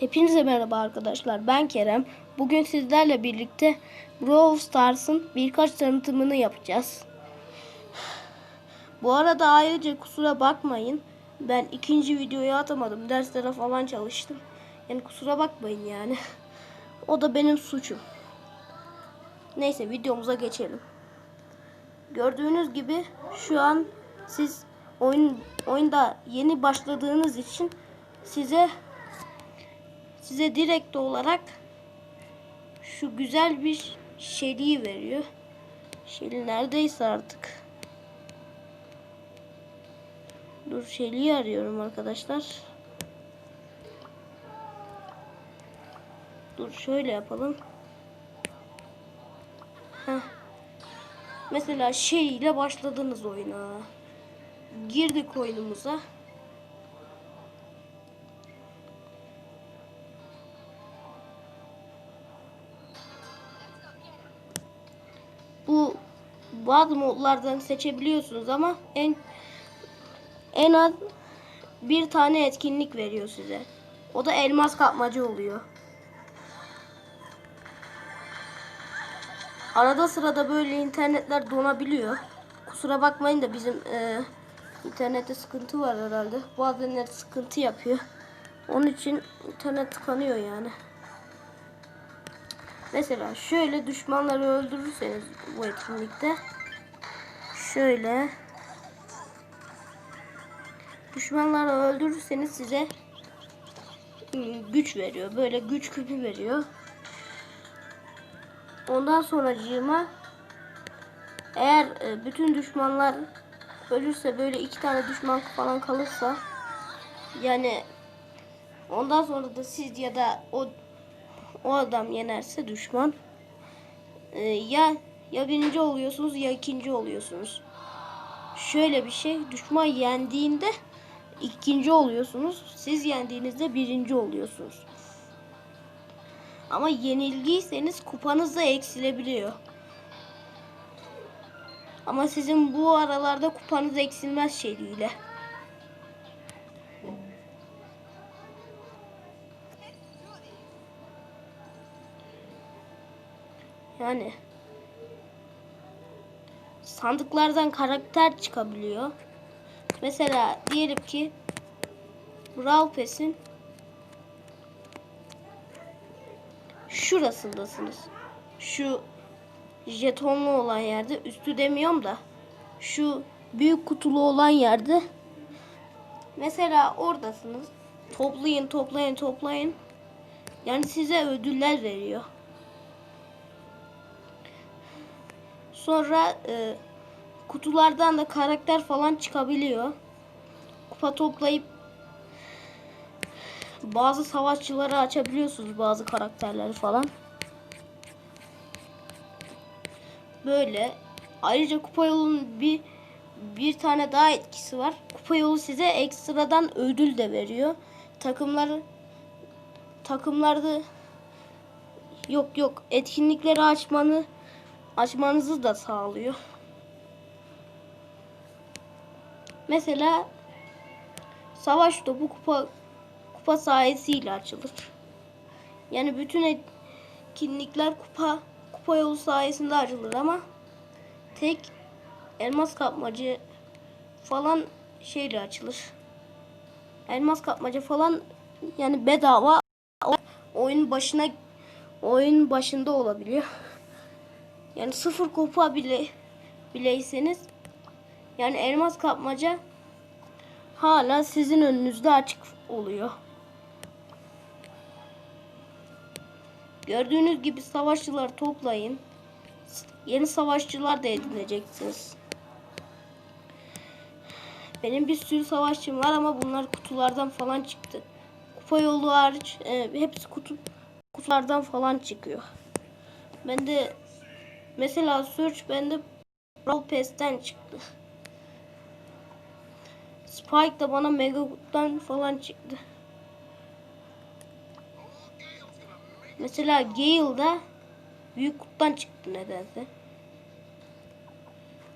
Hepinize merhaba arkadaşlar. Ben Kerem. Bugün sizlerle birlikte Brawl Stars'ın birkaç tanıtımını yapacağız. Bu arada ayrıca kusura bakmayın. Ben ikinci videoyu atamadım. Derslere falan çalıştım. Yani kusura bakmayın yani. O da benim suçum. Neyse videomuza geçelim. Gördüğünüz gibi şu an siz oyun oyunda yeni başladığınız için size size direkt olarak şu güzel bir şeriyi veriyor. Şeri neredeyse artık. Dur şeriyi arıyorum arkadaşlar. Dur şöyle yapalım. Heh. Mesela şey ile başladınız oyuna. Girdik oyunumuza. Bazı modlardan seçebiliyorsunuz ama en en az bir tane etkinlik veriyor size. O da elmas kapmacı oluyor. Arada sırada böyle internetler donabiliyor. Kusura bakmayın da bizim e, internette sıkıntı var herhalde. Bazen sıkıntı yapıyor. Onun için internet tıkanıyor yani. Mesela şöyle düşmanları öldürürseniz bu etkinlikte şöyle düşmanları öldürürseniz size ıı, güç veriyor. Böyle güç küpü veriyor. Ondan sonra eğer e, bütün düşmanlar ölürse böyle iki tane düşman falan kalırsa yani ondan sonra da siz ya da o o adam yenerse düşman e, ya ya birinci oluyorsunuz ya ikinci oluyorsunuz. Şöyle bir şey düşman yendiğinde ikinci oluyorsunuz. Siz yendiğinizde birinci oluyorsunuz. Ama yenilgiyseniz kupanız da eksilebiliyor. Ama sizin bu aralarda kupanız eksilmez şeriyle. Yani sandıklardan karakter çıkabiliyor. Mesela diyelim ki Brawl Pass'in şurasındasınız. Şu jetonlu olan yerde üstü demiyorum da şu büyük kutulu olan yerde mesela oradasınız. Toplayın, toplayın, toplayın. Yani size ödüller veriyor. Sonra e, kutulardan da karakter falan çıkabiliyor. Kupa toplayıp bazı savaşçıları açabiliyorsunuz bazı karakterleri falan. Böyle. Ayrıca kupa yolunun bir bir tane daha etkisi var. Kupa yolu size ekstradan ödül de veriyor. Takımları takımlarda yok yok etkinlikleri açmanı açmanızı da sağlıyor. Mesela savaş topu kupa kupa sayesiyle açılır. Yani bütün etkinlikler kupa kupa yolu sayesinde açılır ama tek elmas kapmacı falan şeyle açılır. Elmas kapmaca falan yani bedava oyun başına oyun başında olabiliyor. Yani sıfır kupa bile bileyseniz yani elmas kapmaca hala sizin önünüzde açık oluyor. Gördüğünüz gibi savaşçılar toplayın. Yeni savaşçılar da edineceksiniz. Benim bir sürü savaşçım var ama bunlar kutulardan falan çıktı. Kupa yolu hariç e, hepsi kutu kutulardan falan çıkıyor. Ben de mesela Search bende Brawl Pass'ten çıktı. Spike da bana Megagood'dan falan çıktı. Mesela Gale da büyük kuttan çıktı nedense.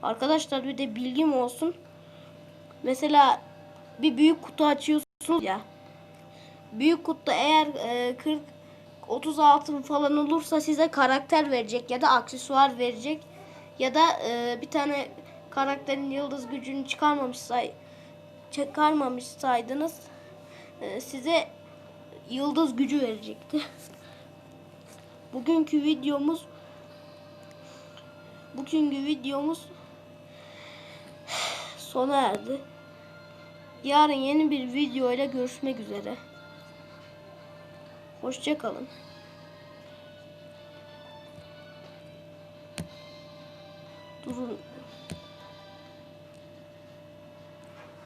Arkadaşlar bir de bilgim olsun. Mesela bir büyük kutu açıyorsunuz ya. büyük kutuda eğer e, 40 30 altın falan olursa size karakter verecek ya da aksesuar verecek ya da e, bir tane karakterin yıldız gücünü çıkarmamış say çıkarmamışsaydınız e, size yıldız gücü verecekti. Bugünkü videomuz bugünkü videomuz sona erdi. Yarın yeni bir video ile görüşmek üzere. Hoşçakalın. Durun